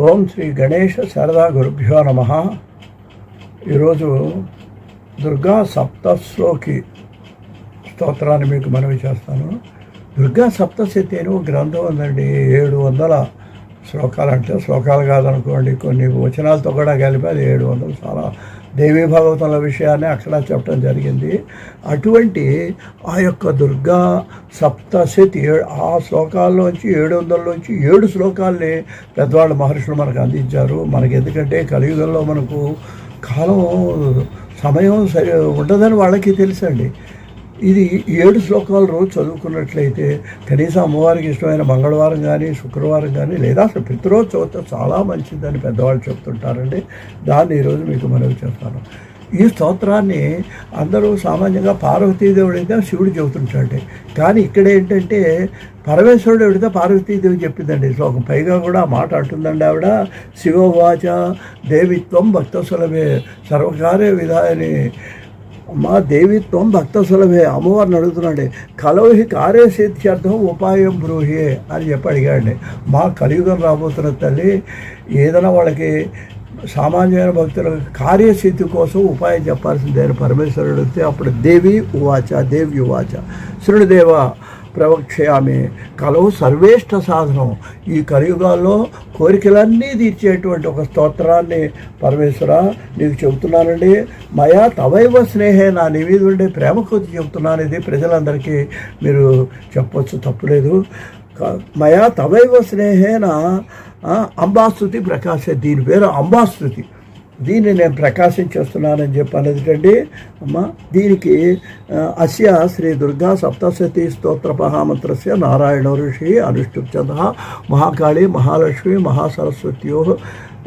ఓం శ్రీ గణేష శారదా గురుభ్యో నమ. ఈరోజు దుర్గా సప్తశ్లోకి స్తోత్రాన్ని మీకు మనవి చేస్తాను. దుర్గా సప్తశతి అని ఒక గ్రంథం ఉందండి. ఏడు వందల శ్లోకాలు అంటే శ్లోకాలు కాదనుకోండి. కొన్ని వచనాలతో కూడా కలిపి అది ఏడు వందలు చాలా దేవీ భాగవతంలో విషయాన్ని అక్కడ చెప్పడం జరిగింది. అటువంటి ఆ యొక్క దుర్గా సప్తశతి ఏ- ఆ శ్లోకాల్లోంచి ఏడు వందల్లోంచి ఏడు శ్లోకాల్ని పెద్దవాళ్ళ మహర్షులు మనకు అందించారు. మనకి ఎందుకంటే కలియుగంలో మనకు కాలం సమయం సరి ఉండదని వాళ్ళకి తెలుసండి. ఇది ఏడు శ్లోకాలు రోజు చదువుకున్నట్లయితే కనీసం అమ్మవారికి ఇష్టమైన మంగళవారం కానీ శుక్రవారం కానీ లేదా అసలు ప్రతిరోజు చదువుతా చాలా మంచిదని పెద్దవాళ్ళు చెప్తుంటారండి. దాన్ని ఈరోజు మీకు మనవి చేస్తాను. ఈ స్తోత్రాన్ని అందరూ సామాన్యంగా పార్వతీదేవుడు అయితే శివుడు చెబుతుంటాడు కానీ ఇక్కడ ఏంటంటే పరమేశ్వరుడు ఎవడితే పార్వతీదేవి చెప్పిందండి శ్లోకం పైగా కూడా మాట అంటుందండి ఆవిడ. శివవాచ దేవిత్వం భక్త సులభే సర్వకార్య విధాయని మా దేవిత్వం భక్త సులభే. అమ్మవారిని అడుగుతున్నాడు కలవహి కార్యసిద్ధ్యర్థం ఉపాయం బ్రూహి అని చెప్పి అడిగాడు మా కలియుగం రాబోతున్న తల్లి ఏదైనా వాళ్ళకి సామాన్యమైన భక్తుల కార్యసిద్ధి కోసం ఉపాయం చెప్పాల్సిందే అని పరమేశ్వరుడు అడిగితే అప్పుడు దేవి ఉవాచ దేవి ఉవాచ. శృణుదేవ ప్రవక్ష్యామి. కలవు సర్వేష్ట సాధనం. ఈ కలియుగాల్లో కోరికలన్నీ తీర్చేటువంటి ఒక స్తోత్రాన్ని పరమేశ్వర నీకు చెబుతున్నానండి. మయా తవైవ స్నేహే నా నీ మీద ఉండే ప్రేమ కొద్ది చెబుతున్నాను ఇది ప్రజలందరికీ మీరు చెప్పొచ్చు తప్పులేదు. మయా తవైవ స్నేహేన అంబాస్తుతి ప్రకాశ. దీని పేరు అంబాస్తుతి దీన్ని నేను ప్రకాశించేస్తున్నానని చెప్పాను. ఎందుకంటే అమ్మ దీనికి అస్య శ్రీ దుర్గా సప్తశతి స్తోత్ర మహామంత్రస్య నారాయణ ఋషి అనుష్ఠుప్చంద మహాకాళి మహాలక్ష్మి మహాసరస్వత్యో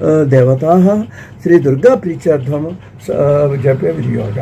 దేవతా శ్రీ దుర్గా ప్రీత్యర్థం జపే వినియోగ.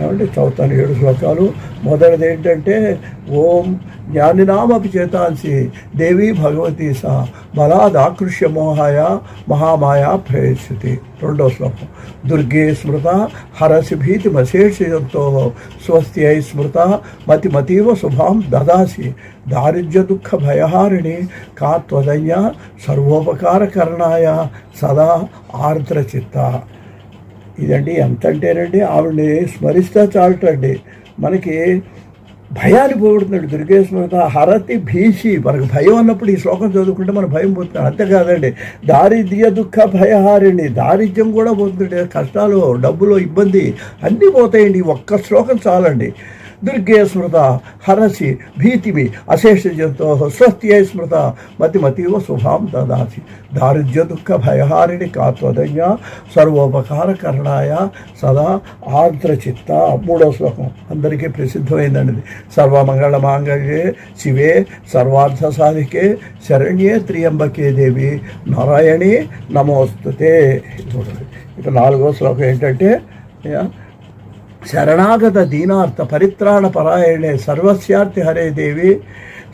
ఏమంటే చదువుతాను ఏడు శ్లోకాలు. మొదటిది ఏంటంటే ఓం జ్ఞానినామపి చేతాంసి దేవి భగవతి సహ బలాదాకృష్య మోహాయ మహామాయా ప్రయస్యతి రెండో శ్లోకం. దుర్గే స్మృత హరసి భీతిమశేషయంతో స్వస్తి అయి స్మృత మతిమతీవ శుభాం దదాసి. దారిద్ర్య దుఃఖ భయహారిణి కా త్వదయ్య సర్వోపకారకరణాయ సదా ఆర్ద్రచిత్త ఇదండి ఎంత అంటేనండి ఆవిడని స్మరిస్తే చాలటండి. మనకి భయాన్ని పోగొడుతున్నాడు దుర్గేశ్వరత హరతి భీషి. మనకు భయం అన్నప్పుడు ఈ శ్లోకం చదువుకుంటే మన భయం పోతున్నాడు అంతేకాదండి. దారిద్ర్య దుఃఖ భయహారిణి దారిద్ర్యం కూడా పోతుంది కష్టాలు డబ్బులో ఇబ్బంది అన్నీ పోతాయండి. ఒక్క శ్లోకం చాలండి. దుర్గే స్మృత హరసి భీతిమి అశేష జంతో స్వస్తి స్మృత. మతిమతీవ శుభాం దదాసి. దారిద్ర్య దుఃఖ భయహారిణి కాత్వదన్య సర్వోపకారకరణాయ సదా ఆర్ద్రచిత్త. మూడో శ్లోకం. అందరికీ ప్రసిద్ధమైందండి సర్వమంగళమాంగళ్యే సర్వమంగళ మాంగళ్యే శివే సర్వార్థ సాధికే శరణ్యే త్రియంబకే దేవి. నారాయణి నమోస్తుతే. ఇక నాలుగో శ్లోకం ఏంటంటే యా, శరణాగత దీనార్థ పరిత్రాణ పరాయణే సర్వస్యార్థి హరే దేవి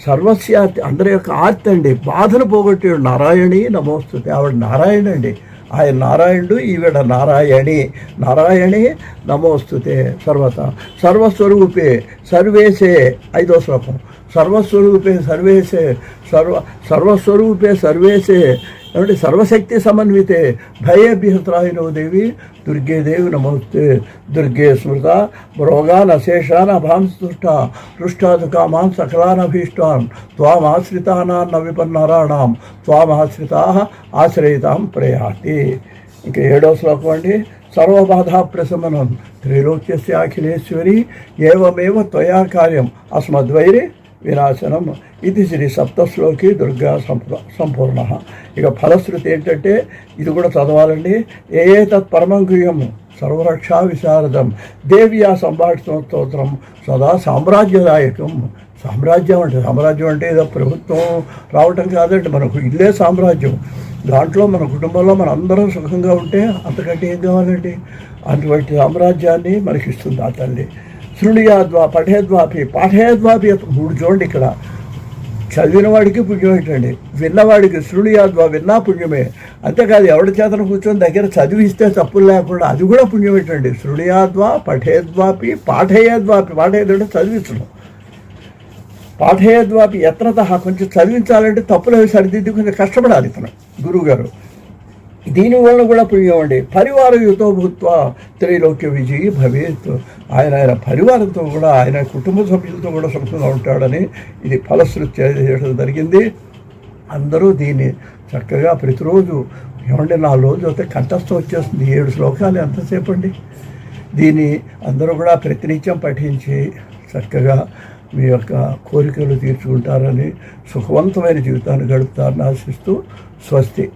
సర్వస్యార్థి అందరి యొక్క ఆర్తి అండి. బాధను పోగొట్టి నారాయణి నమోస్తుతే ఆవిడ నారాయణ అండి. ఆయన నారాయణుడు ఈవిడ నారాయణి. నారాయణి నమోస్తుతే సర్వత. సర్వస్వరూపే సర్వేసే ఐదో శ్లోకం. సర్వస్వరూపే సర్వేసే సర్వ సర్వస్వరూపే సర్వేసే ఏమంటే సర్వశక్తి సమన్వితే భయేభ్యత్రాయినో దేవి దుర్గే దేవి నమస్తే. దుర్గే స్మృత రోగాన్ అశేషాన్ అభాంస్తుష్ట రుష్టాదుకామాన్ సకలానభీష్టాన్ త్వామాశ్రితానాన్న విపన్నరాణాం త్వామాశ్రితా ఆశ్రయితాం ప్రయాతి. ఇంకా ఏడో శ్లోకం అండి. సర్వబాధా ప్రశమనం. త్రైలోక్యస్య అఖిలేశ్వరి ఏవమేవ త్వయా కార్యం. అస్మద్వైరి వినాశనం ఇది శ్రీ సప్తశ్లోకి దుర్గా సంపూర్ణ. ఇక ఫలశ్రుతి ఏంటంటే ఇది కూడా చదవాలండి. ఏ ఏ తత్ పరమం సర్వరక్షా విశారదం. దేవ్యా సంభాషణ స్తోత్రం సదా సామ్రాజ్యదాయకం. సామ్రాజ్యం అంటే సామ్రాజ్యం అంటే ఏదో ప్రభుత్వం రావటం కాదండి. మనకు ఇల్లే సామ్రాజ్యం. దాంట్లో మన కుటుంబంలో మన అందరం సుఖంగా ఉంటే అంతకంటే ఏం కావాలండి? అటువంటి సామ్రాజ్యాన్ని మనకి ఇస్తుంది ఆ తల్లి. శృణుయాద్వా పఠేద్వాపి పాఠేద్వాపి మూడు చూడండి ఇక్కడ చదివిన వాడికి పుణ్యం ఏంటండి? విన్నవాడికి శృణుయాద్వా విన్నా పుణ్యమే. అంతేకాదు ఎవరి చేతన కూర్చొని దగ్గర చదివిస్తే తప్పులు లేకుండా అది కూడా పుణ్యం ఏంటండి? శృణుయాద్వా పఠేద్వాపి పాఠేయద్వాపి పాఠేదంటే చదివించడం. పాఠేయద్వాపి యత్నత కొంచెం చదివించాలంటే తప్పులు అవి సరిదిద్ది కొంచెం కష్టపడాలి ఇతను గురువుగారు. దీనివల్ల కూడా పుణ్యం అండి. పరివార యుతో భూత్వ త్రైలోక్య విజయి భవేత్. ఆయన ఆయన పరివారంతో కూడా ఆయన కుటుంబ సభ్యులతో కూడా సంస్థగా ఉంటాడని ఇది ఫలశ్రుతి చేయడం జరిగింది. అందరూ దీన్ని చక్కగా ప్రతిరోజు ఏమంటే నా రోజు అయితే కంఠస్థం వచ్చేస్తుంది. ఏడు శ్లోకాలు ఎంతసేపు అండి? దీన్ని అందరూ కూడా ప్రతినిత్యం పఠించి చక్కగా మీ యొక్క కోరికలు తీర్చుకుంటారని సుఖవంతమైన జీవితాన్ని గడుపుతారని ఆశిస్తూ స్వస్తి.